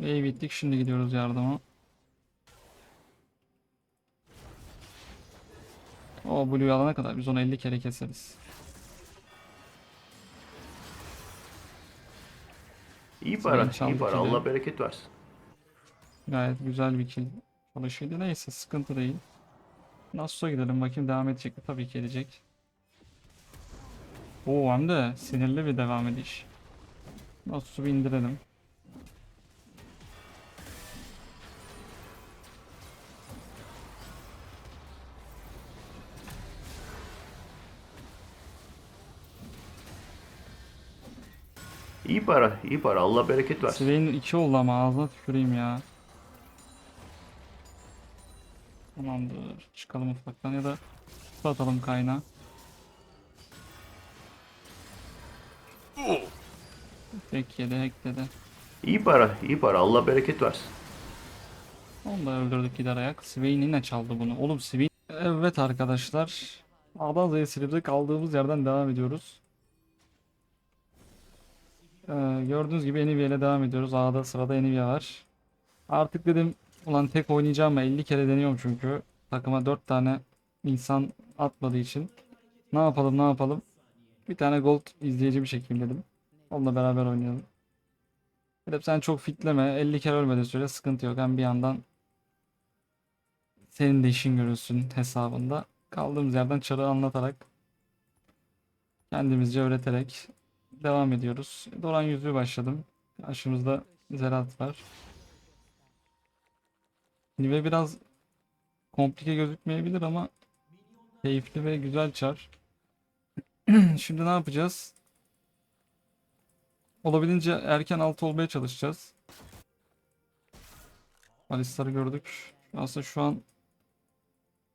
İyi bittik. Şimdi gidiyoruz yardıma. O Blue'yu alana kadar biz onu 50 kere keseriz. İyi para, iyi para. Allah bereket versin. Gayet güzel bir kill çalışıydı. Neyse sıkıntı değil. Nasus'a gidelim bakayım devam edecek mi? Tabii ki edecek. Oo hem de sinirli bir devam ediş. Nasus'u bir indirelim. İyi para, iyi para. Allah bereket versin. Swain 2 oldu ama ağzına tüküreyim ya. Tamamdır. Çıkalım ufaktan ya da su atalım kaynağı. Tek yedi, hackledi. İyi para, iyi para. Allah bereket versin. Onu da öldürdük gider ayak. Swain yine çaldı bunu. Oğlum Swain... Evet arkadaşlar. A'dan Z'ye silipte kaldığımız yerden devam ediyoruz. Ee, gördüğünüz gibi Nvidia ile devam ediyoruz. A'da sırada Nvidia var. Artık dedim ulan tek oynayacağım mı? 50 kere deniyorum çünkü. Takıma 4 tane insan atmadığı için. Ne yapalım ne yapalım. Bir tane gold izleyici bir çekeyim dedim. Onunla beraber oynayalım. Philip sen çok fitleme. 50 kere ölmediği süre sıkıntı yok. Hem bir yandan senin de işin görülsün hesabında. Kaldığımız yerden çarı anlatarak kendimizce öğreterek devam ediyoruz. Doran yüzüğü başladım. Karşımızda Zerat var. Nive biraz komplike gözükmeyebilir ama keyifli ve güzel çar. Şimdi ne yapacağız? Olabildiğince erken alt olmaya çalışacağız. Alistar'ı gördük. Aslında şu an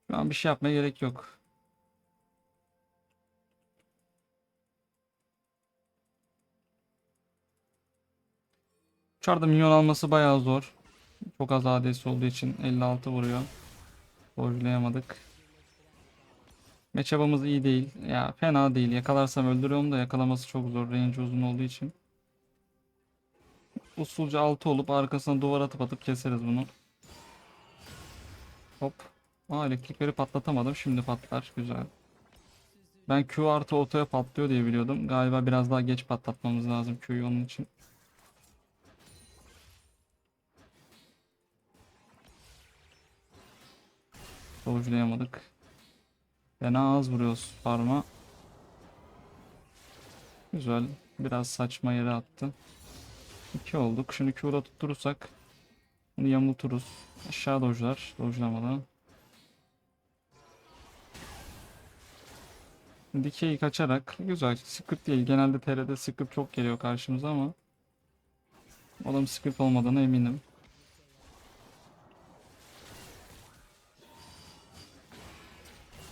şu an bir şey yapmaya gerek yok. Uçarda minyon alması bayağı zor. Çok az ADS olduğu için 56 vuruyor. Dojlayamadık. Matchup'ımız iyi değil. Ya fena değil. Yakalarsam öldürüyorum da yakalaması çok zor. Range uzun olduğu için. Usulca 6 olup arkasına duvar atıp atıp keseriz bunu. Hop. Aa elektrikleri patlatamadım. Şimdi patlar. Güzel. Ben Q artı otoya patlıyor diye biliyordum. Galiba biraz daha geç patlatmamız lazım Q'yu onun için. Sonuçlayamadık. Fena az vuruyoruz farma. Güzel. Biraz saçma yere attı. 2 olduk. Şunu Q'da tutturursak bunu yamulturuz. Aşağı dojlar. Dojlamadan. Dikey kaçarak güzel. Script değil. Genelde TR'de script çok geliyor karşımıza ama Adam script olmadığına eminim.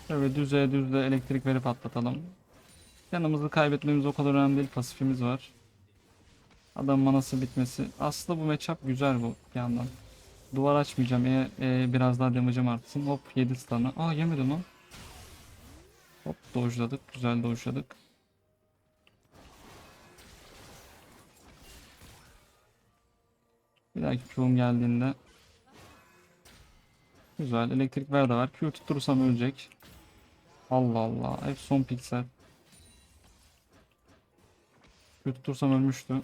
Şöyle düze düzle elektrik verip atlatalım. Yanımızı kaybetmemiz o kadar önemli değil. Pasifimiz var. Adam manası bitmesi. Aslında bu matchup güzel bu yandan. Duvar açmayacağım. E, e, biraz daha damage'ım artsın. Hop 7 stun'ı. Aa yemedim lan. Hop dojladık. Güzel dojladık. Bir dahaki Q'um geldiğinde. Güzel. Elektrik ver de var. Q tutturursam ölecek. Allah Allah. Hep son piksel. Q tuttursam ölmüştü.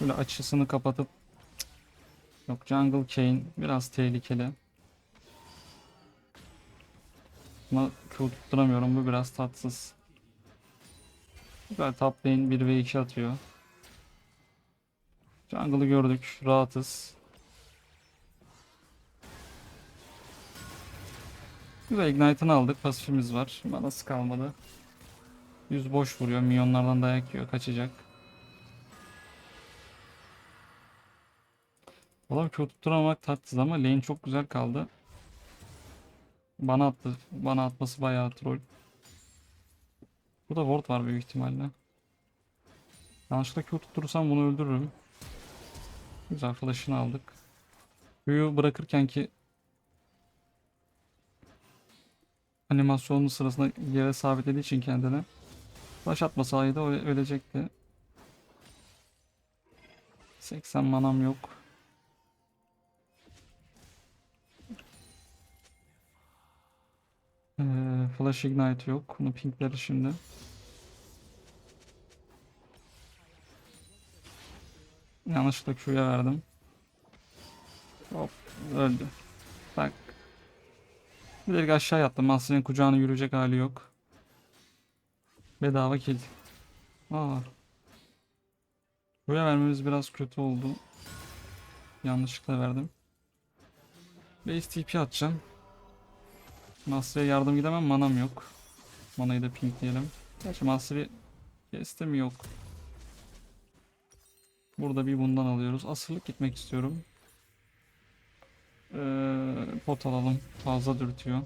Böyle açısını kapatıp Yok Jungle Kane biraz tehlikeli. Ama Q tutturamıyorum bu biraz tatsız. Güzel top lane 1 ve 2 atıyor. Jungle'ı gördük rahatız. Güzel Ignite'ını aldık pasifimiz var. Manası kalmadı. Yüz boş vuruyor minyonlardan dayak yiyor kaçacak. Valla Q tutturamamak tatsız ama lane çok güzel kaldı. Bana attı. Bana atması bayağı troll. Burada ward var büyük ihtimalle. Yanlışlıkla Q tutturursam bunu öldürürüm. Güzel flash'ını aldık. Q'yu bırakırken ki animasyonun sırasında yere sabitlediği için kendini. Flash atmasaydı ölecekti. 80 manam yok. Ee, Flash Ignite yok. Bunu pinkleri şimdi. Yanlışlıkla Q'ya verdim. Hop öldü. Bak. Direkt aşağı yattım. Master'ın kucağına yürüyecek hali yok. Bedava kill. Aa. Q'ya vermemiz biraz kötü oldu. Yanlışlıkla verdim. Base TP atacağım. Master'e yardım gidemem. Manam yok. Manayı da pink diyelim. Gerçi Master'ı kestim yok. Burada bir bundan alıyoruz. Asırlık gitmek istiyorum. Ee, pot alalım. Fazla dürtüyor.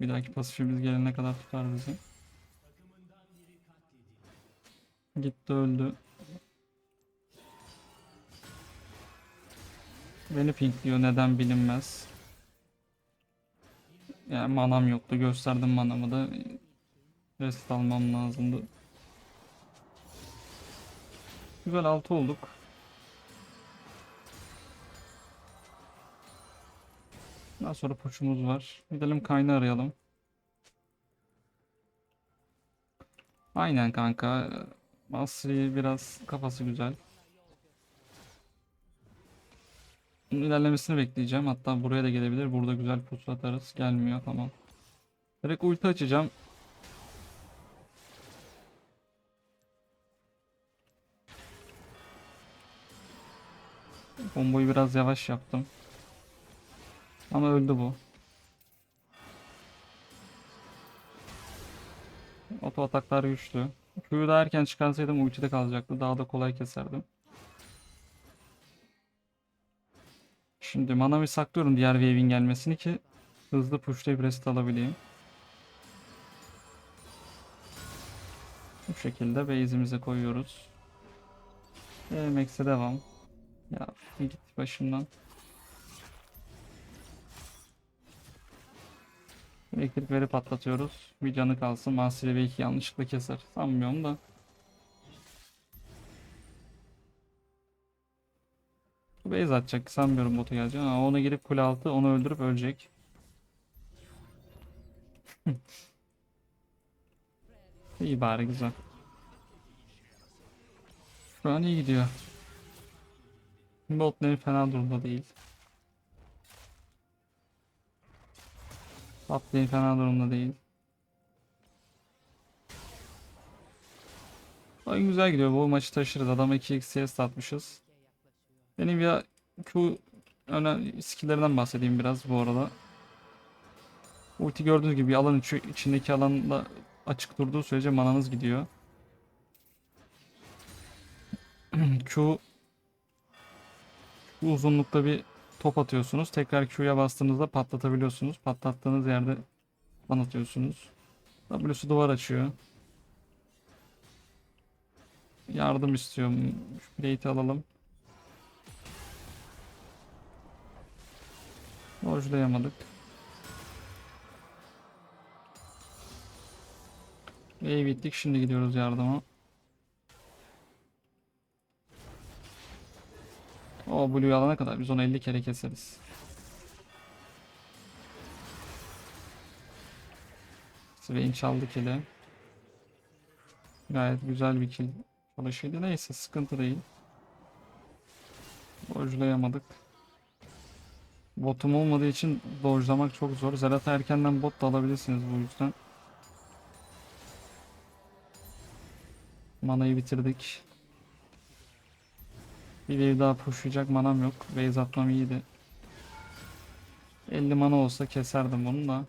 Bir dahaki pasifimiz gelene kadar tutar bizi. Gitti öldü. Beni pinkliyor neden bilinmez. Yani manam yoktu. Gösterdim manamı da. Rest almam lazımdı. Güzel altı olduk. Daha sonra puçumuz var. Gidelim kaynağı arayalım. Aynen kanka. Masri biraz kafası güzel. Bunun ilerlemesini bekleyeceğim. Hatta buraya da gelebilir. Burada güzel pusu atarız. Gelmiyor tamam. Direkt ulti açacağım. Bombayı biraz yavaş yaptım. Ama öldü bu. Oto ataklar güçlü. Q'yu da erken çıkarsaydım ultide kalacaktı. Daha da kolay keserdim. Şimdi manamı saklıyorum diğer wave'in gelmesini ki hızlı pushlayıp rest alabileyim. Bu şekilde base'imize koyuyoruz. Max'e devam. Ya git başımdan. Elektrik verip patlatıyoruz. Bir canı kalsın. Master'i belki yanlışlıkla keser. Sanmıyorum da. Base atacak. Sanmıyorum botu gelecek. Ama ona girip kule altı onu öldürüp ölecek. İyi bari güzel. Şu an iyi gidiyor. Bot lane fena durumda değil. Lane fena durumda değil. Oyun güzel gidiyor. Bu maçı taşırız. Adama 2x CS atmışız. Benim ya Q önemli skill'lerinden bahsedeyim biraz bu arada. Ulti gördüğünüz gibi alan içi, içindeki alanda açık durduğu sürece mananız gidiyor. Q bu uzunlukta bir top atıyorsunuz. Tekrar Q'ya bastığınızda patlatabiliyorsunuz. Patlattığınız yerde ban atıyorsunuz. W'su duvar açıyor. Yardım istiyorum. Şu plate'i alalım. Dojlayamadık. İyi bittik. Şimdi gidiyoruz yardıma. O Blue'yu alana kadar biz onu 50 kere keseriz. Swain çaldı kill'i. Gayet güzel bir kill çalışıydı. Neyse sıkıntı değil. Dojlayamadık. Botum olmadığı için dojlamak çok zor. Zerat erkenden bot da alabilirsiniz bu yüzden. Manayı bitirdik. Bir wave daha pushlayacak manam yok. Base atmam iyiydi. 50 mana olsa keserdim bunu da.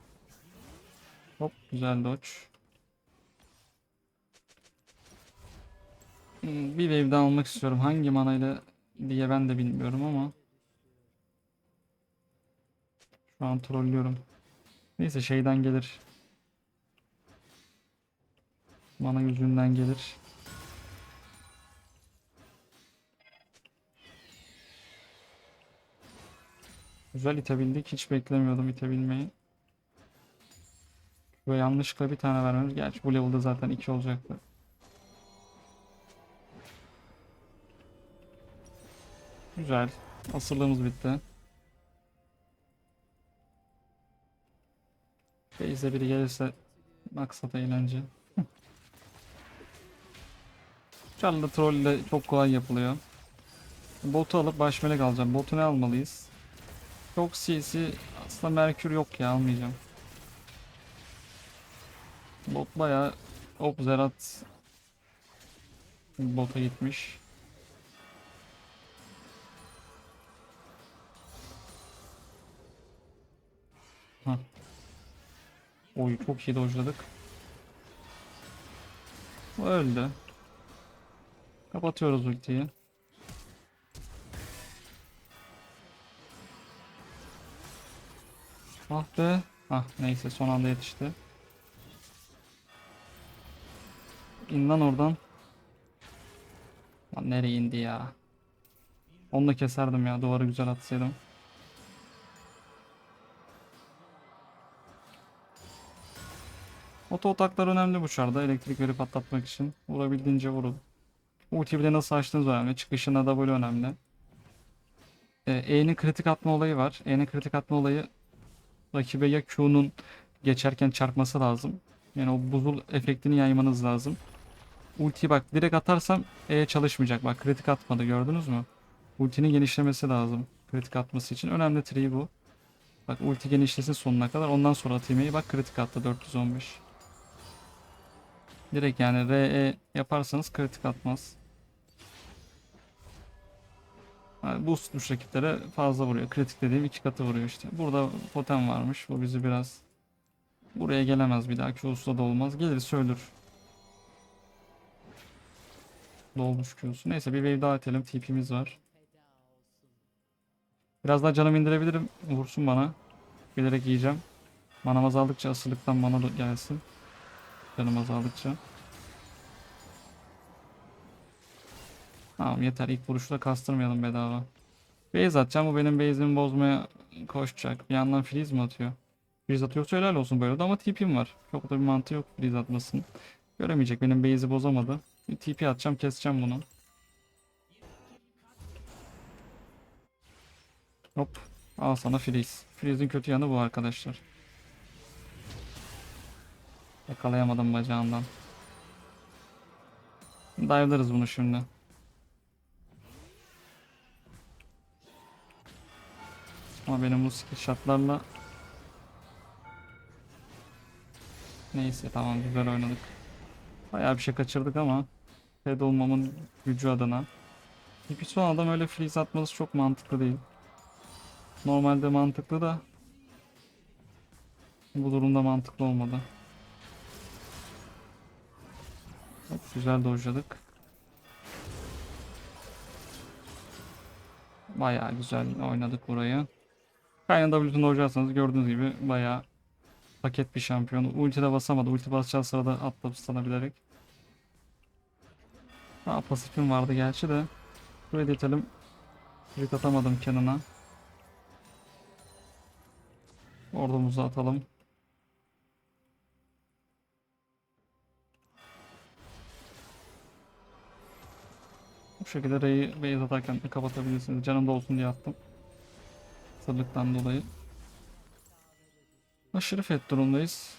Hop güzel dodge. Hmm, Bir wave daha almak istiyorum. Hangi manayla diye ben de bilmiyorum ama. Şu an trollüyorum. Neyse şeyden gelir. Mana yüzünden gelir. Güzel itebildik. Hiç beklemiyordum itebilmeyi. Ve yanlışlıkla bir tane vermemiz. Gerçi bu level'da zaten 2 olacaktı. Güzel. Asırlığımız bitti. Base'e biri gelirse maksat eğlence. Charlie troll de çok kolay yapılıyor. Botu alıp baş melek alacağım. Botu ne almalıyız? Çok CC aslında Merkür yok ya almayacağım. Bot bayağı Hop Zerat bota gitmiş. Hah. Oy çok iyi dojladık. Öldü. Kapatıyoruz ultiyi. Ah be. Ah neyse son anda yetişti. İn lan oradan. Lan nereye indi ya? Onu da keserdim ya duvarı güzel atsaydım. Oto otaklar önemli bu çarda elektrik verip patlatmak için. Vurabildiğince vurun. Ulti bile nasıl açtığınız önemli. Çıkışına W önemli. Ee, E'nin kritik atma olayı var. E'nin kritik atma olayı rakibe ya Q'nun geçerken çarpması lazım. Yani o buzul efektini yaymanız lazım. Ultiyi bak direkt atarsam E çalışmayacak. Bak kritik atmadı gördünüz mü? Ultinin genişlemesi lazım. Kritik atması için. Önemli triği bu. Bak ulti genişlesin sonuna kadar. Ondan sonra atayım. Bak kritik attı 415. Direkt yani RE yaparsanız kritik atmaz. Yani boost tuş rakiplere fazla vuruyor. Kritik dediğim iki katı vuruyor işte. Burada totem varmış. Bu bizi biraz buraya gelemez bir daha. Q'su da olmaz. Gelirse ölür. Dolmuş Q'su. Neyse bir wave daha atalım. TP'miz var. Biraz daha canımı indirebilirim. Vursun bana. Bilerek yiyeceğim. Manam azaldıkça asırlıktan mana gelsin. Canım azaldıkça. Tamam yeter. İlk vuruşu da kastırmayalım bedava. Base atacağım. Bu benim base'imi bozmaya koşacak. Bir yandan freeze mi atıyor? Freeze atıyorsa helal olsun böyle de ama TP'm var. Çok da bir mantığı yok freeze atmasın. Göremeyecek. Benim base'i bozamadı. Bir TP atacağım. Keseceğim bunu. Hop. Al sana freeze. Freeze'in kötü yanı bu arkadaşlar. Yakalayamadım bacağından. Dive'larız bunu şimdi. Ama benim bu skill shotlarla Neyse tamam güzel oynadık. Bayağı bir şey kaçırdık ama Fed olmamın gücü adına. Bir son adam öyle freeze atması çok mantıklı değil. Normalde mantıklı da bu durumda mantıklı olmadı. Hop, güzel dojladık. Bayağı güzel oynadık burayı. Kaynan W'sunu dojlarsanız gördüğünüz gibi bayağı paket bir şampiyon. Ulti de basamadı. Ulti basacağı sırada atladı sana bilerek. Daha pasifim vardı gerçi de. Buraya da itelim. Crit atamadım Kenan'a. Ordumuzu atalım. Bu şekilde Ray'i base atarken kapatabilirsiniz. Canım da olsun diye attım. Sırlıktan dolayı. Aşırı fet durumdayız.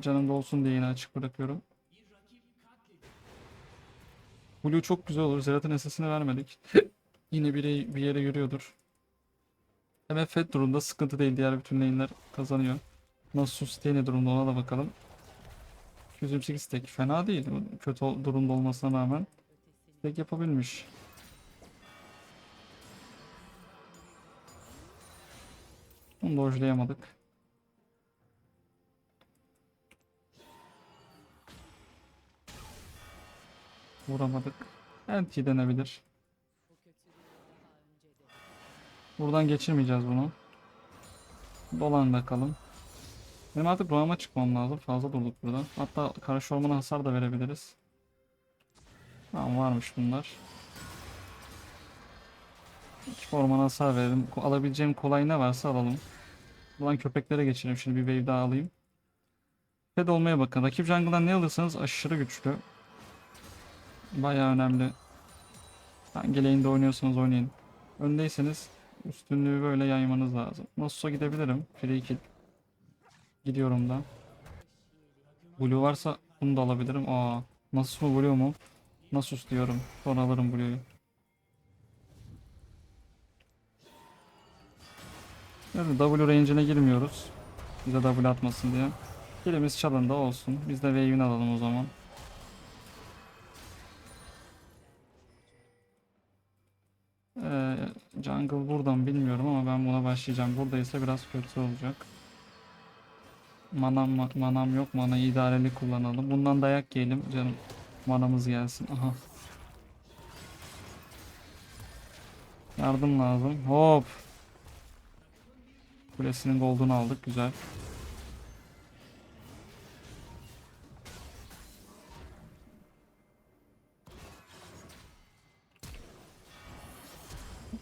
Canım da olsun diye yine açık bırakıyorum. Blue çok güzel olur. Zerat'ın SS'ini vermedik. Yine bir, bir yere yürüyordur. MF fet durumda sıkıntı değil. Diğer bütün lane'ler kazanıyor. Nasus siteyi ne durumda ona da bakalım. 228 tek fena değil. Kötü durumda olmasına rağmen tek yapabilmiş. Onu dojlayamadık. Vuramadık. Anti denebilir. Buradan geçirmeyeceğiz bunu. Dolan bakalım. Benim artık roama çıkmam lazım. Fazla durduk burada. Hatta karşı ormana hasar da verebiliriz. Tamam varmış bunlar. İki ormana hasar verelim. Alabileceğim kolay ne varsa alalım. Ulan köpeklere geçelim. Şimdi bir wave daha alayım. Fed olmaya bakın. Rakip jungle'dan ne alırsanız aşırı güçlü. Bayağı önemli. Hangi lane'de oynuyorsanız oynayın. Öndeyseniz üstünlüğü böyle yaymanız lazım. Nasus'a gidebilirim. Free kill. Gidiyorum da. Blue varsa bunu da alabilirim. Aa, Nasus mu Blue mu? Nasus diyorum. Sonra alırım Blue'yu. Evet, W range'ine girmiyoruz. Bize W atmasın diye. Kilimiz çalında olsun. Biz de wave'ini alalım o zaman. Ee, jungle buradan bilmiyorum ama ben buna başlayacağım. Buradaysa biraz kötü olacak. Manam, ma- manam yok. Manayı idareli kullanalım. Bundan dayak yiyelim canım. Manamız gelsin. Aha. Yardım lazım. Hop. Kulesinin gold'unu aldık. Güzel.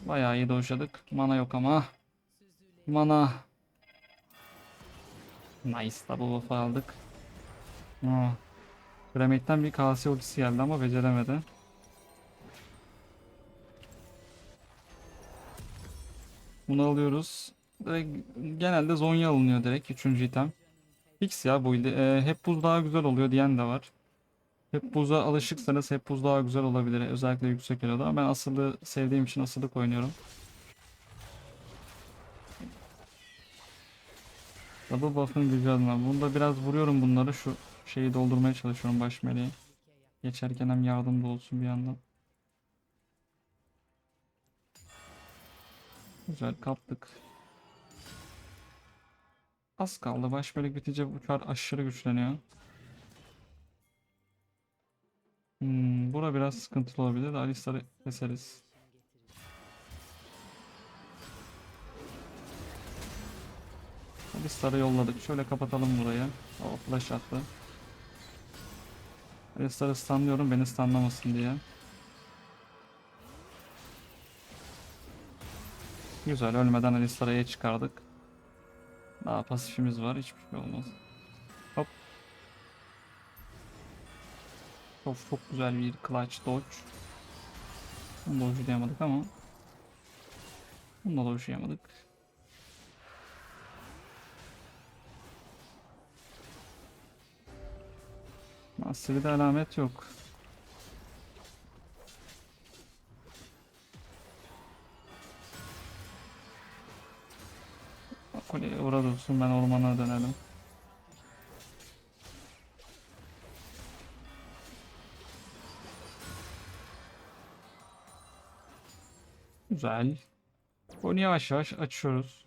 Bayağı iyi dojladık. Mana yok ama. Mana. Nice. Double buff aldık. Gremate'den bir KS ultisi geldi ama beceremedi. Bunu alıyoruz. Genelde Zonya alınıyor direkt. Üçüncü item. Fix ya bu. Ee, hep buz daha güzel oluyor diyen de var. Hep buza alışıksanız hep buz daha güzel olabilir. Özellikle yüksek eloda. Ben asılı sevdiğim için asılık oynuyorum. Double buff'ın gücü adına. Bunda biraz vuruyorum bunları. Şu şeyi doldurmaya çalışıyorum baş meleği. Geçerken hem yardım da olsun bir yandan. Güzel kaptık. Az kaldı. Baş melek bitince bu kar aşırı güçleniyor. Hmm, bura biraz sıkıntılı olabilir. Alistar'ı keseriz. Alistar'ı yolladık. Şöyle kapatalım burayı. O flash attı. Alistar'ı stunlıyorum beni stunlamasın diye. Güzel ölmeden Alistar'ı çıkardık. Daha pasifimiz var hiçbir şey olmaz. Hop. Çok çok güzel bir clutch dodge. Bunu da dojlayamadık ama. Bunu da dojlayamadık. Master'de alamet yok. Dursun ben ormana dönelim. Güzel. Oyunu yavaş yavaş açıyoruz.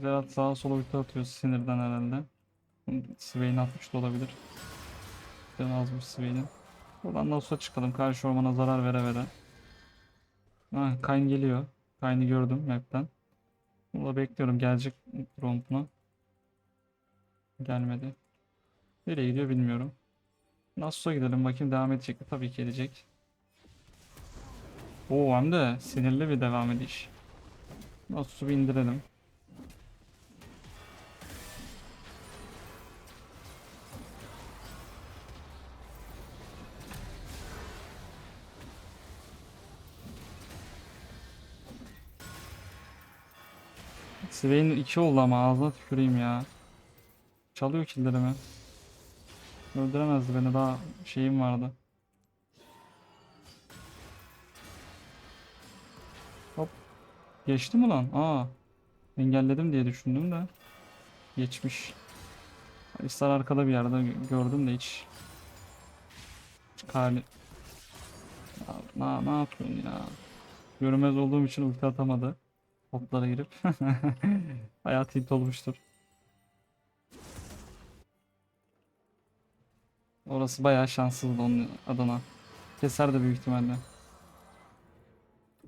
Zerat sağa sola ulti atıyor sinirden herhalde. Swain atmış da olabilir. Can azmış Swain'in. Buradan da olsa çıkalım. Karşı ormana zarar vere vere. Ha, Kayn geliyor. Kayn'ı gördüm map'ten. Bunu bekliyorum. Gelecek promptuna. Gelmedi. Nereye gidiyor bilmiyorum. Nasus'a gidelim bakayım devam edecek mi? Tabii ki edecek. Oo hem de sinirli bir devam ediş. Nasus'u bir indirelim. Swain 2 oldu ama ağzına tüküreyim ya. Çalıyor killerimi. Öldüremezdi beni daha şeyim vardı. Hop. Geçti mi lan? Aa. Engelledim diye düşündüm de. Geçmiş. Alistar arkada bir yerde gö- gördüm de hiç. Kali. Ya, na, ne yapıyorsun ya? Görünmez olduğum için ulti atamadı. Hoplara girip. Hayat hit olmuştur. Orası bayağı şanssızdı onun adına. Keser de büyük ihtimalle.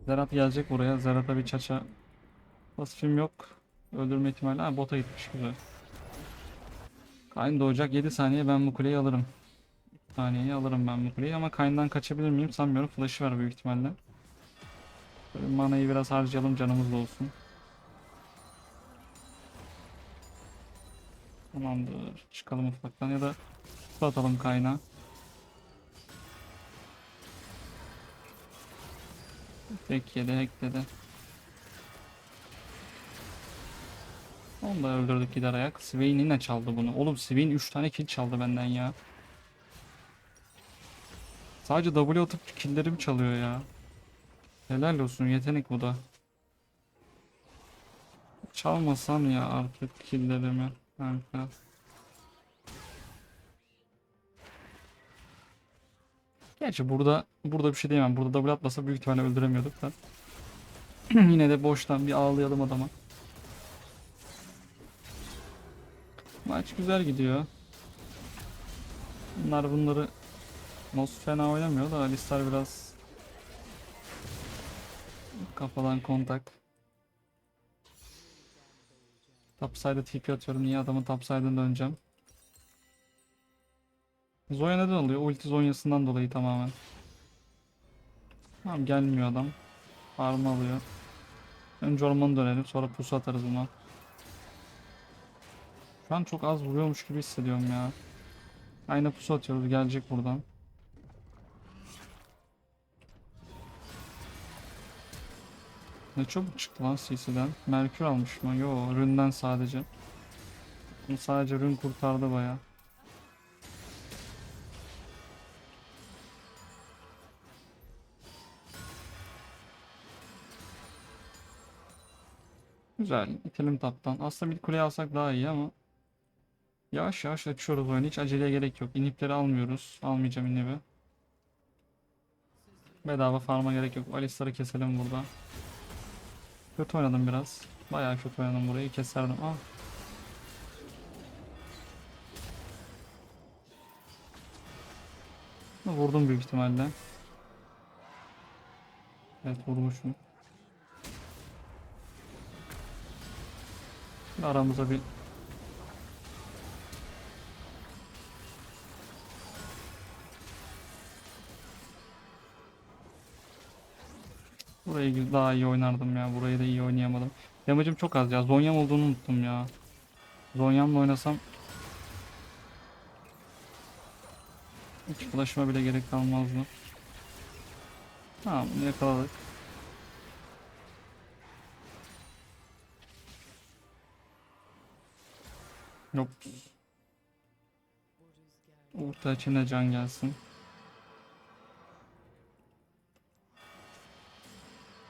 Zerat gelecek buraya. Zerat'a bir çaça. Pasifim yok. Öldürme ihtimali. Ha bota gitmiş güzel. Kayn doğacak 7 saniye ben bu kuleyi alırım. 3 saniyeyi alırım ben bu kuleyi ama Kayn'dan kaçabilir miyim sanmıyorum. Flash'ı var büyük ihtimalle. Böyle manayı biraz harcayalım canımız olsun. Tamamdır. Çıkalım ufaktan ya da su atalım kaynağa. Tek yedi, hackledi. Onu da öldürdük gider ayak. Swain yine çaldı bunu. Oğlum Swain 3 tane kill çaldı benden ya. Sadece W atıp killlerimi çalıyor ya. Helal olsun yetenek bu da. Çalmasam ya artık killlerimi. Kanka. Gerçi burada burada bir şey diyemem. Burada double atmasa büyük ihtimalle öldüremiyorduk da. Yine de boştan bir ağlayalım adama. Maç güzel gidiyor. Bunlar bunları Nos fena oynamıyor da Alistar biraz kafadan kontak. Topside'a TP atıyorum. Niye adamın topside'ına döneceğim? Zonya neden oluyor? Ulti Zonya'sından dolayı tamamen. Tamam gelmiyor adam. Farm alıyor. Önce ormana dönelim sonra pusu atarız buna. Şu an çok az vuruyormuş gibi hissediyorum ya. Aynı pusu atıyoruz gelecek buradan. Ne çabuk çıktı lan CC'den. Merkür almış mı? Yo, ründen sadece. Bunu sadece rün kurtardı baya. Güzel. İtelim taptan. Aslında bir kuleyi alsak daha iyi ama. Yavaş yavaş açıyoruz oyunu. Hiç aceleye gerek yok. İnipleri almıyoruz. Almayacağım inibi. Bedava farma gerek yok. Alistar'ı keselim burada. Kötü oynadım biraz. Bayağı kötü oynadım burayı. Keserdim. Ah. Vurdum büyük ihtimalle. Evet vurmuşum. Şimdi aramıza bir Burayı daha iyi oynardım ya. Burayı da iyi oynayamadım. Damage'ım çok az ya. Zonyam olduğunu unuttum ya. Zonyamla oynasam hiç flash'ıma bile gerek kalmazdı. Tamam bunu yakaladık. Yok. Orta içine can gelsin.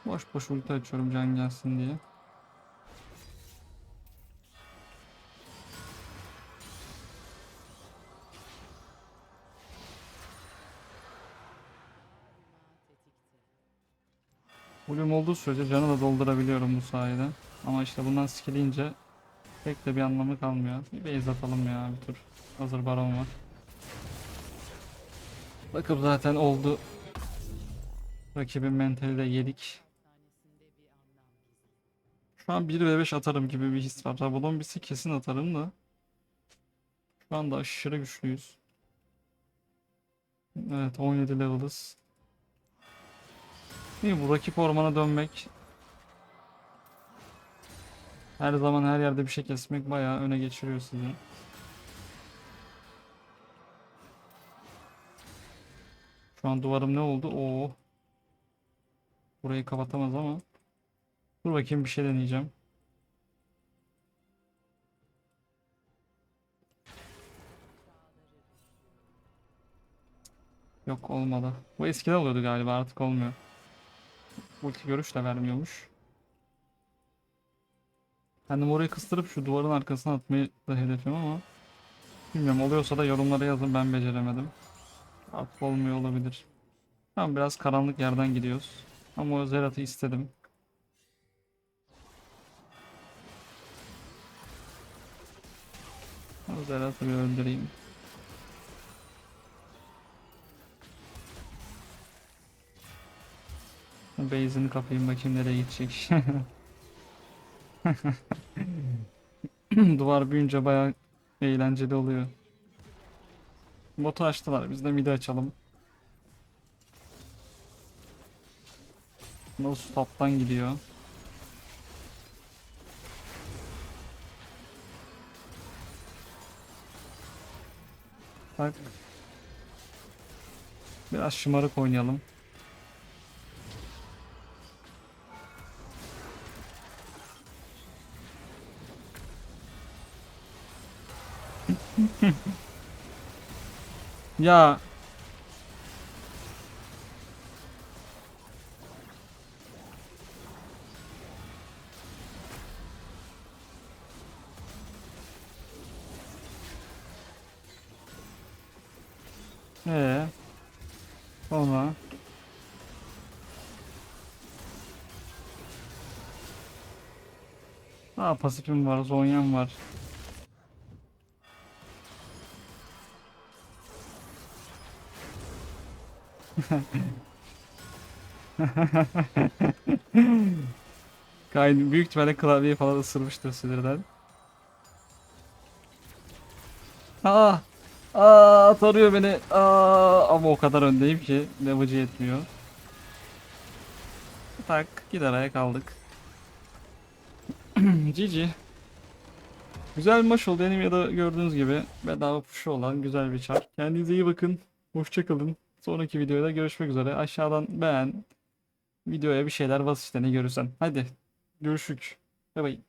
Boş boş ulti açıyorum can gelsin diye. Ulum olduğu sürece canı da doldurabiliyorum bu sayede. Ama işte bundan skilleyince pek de bir anlamı kalmıyor. Bir base atalım ya bir tur. Hazır baron var. Bakıp zaten oldu. Rakibin mentali de yedik. Şu an 1 ve 5 atarım gibi bir his var. Rabadon birisi kesin atarım da. Şu anda aşırı güçlüyüz. Evet 17 level'ız. İyi bu rakip ormana dönmek. Her zaman her yerde bir şey kesmek bayağı öne geçiriyor sizi. Şu an duvarım ne oldu? Oo. Burayı kapatamaz ama. Dur bakayım bir şey deneyeceğim. Yok olmadı. Bu eskiden oluyordu galiba artık olmuyor. Ulti görüş de vermiyormuş. Kendim orayı kıstırıp şu duvarın arkasına atmayı da hedefim ama bilmiyorum oluyorsa da yorumlara yazın ben beceremedim. Artık olmuyor olabilir. Tamam biraz karanlık yerden gidiyoruz. Ama o Zerat'ı istedim. Zerat'ı bir öldüreyim. Base'ini kapayım bakayım nereye gidecek. Duvar büyünce bayağı eğlenceli oluyor. Botu açtılar. Biz de midi açalım. Nasıl taptan gidiyor. Bak. Biraz şımarık oynayalım. Ya Aa pasifim var, zonyam var. Kayn büyük ihtimalle klavyeyi falan ısırmıştır sinirden. Aa! Aa tarıyor beni. Aa ama o kadar öndeyim ki damage'ı yetmiyor. Tak gider ayak aldık. GG. Güzel bir maç oldu. Da gördüğünüz gibi bedava puşu olan güzel bir çar. Kendinize iyi bakın. Hoşçakalın. Sonraki videoda görüşmek üzere. Aşağıdan beğen. Videoya bir şeyler bas işte ne görürsen. Hadi görüşürüz. Bay bay.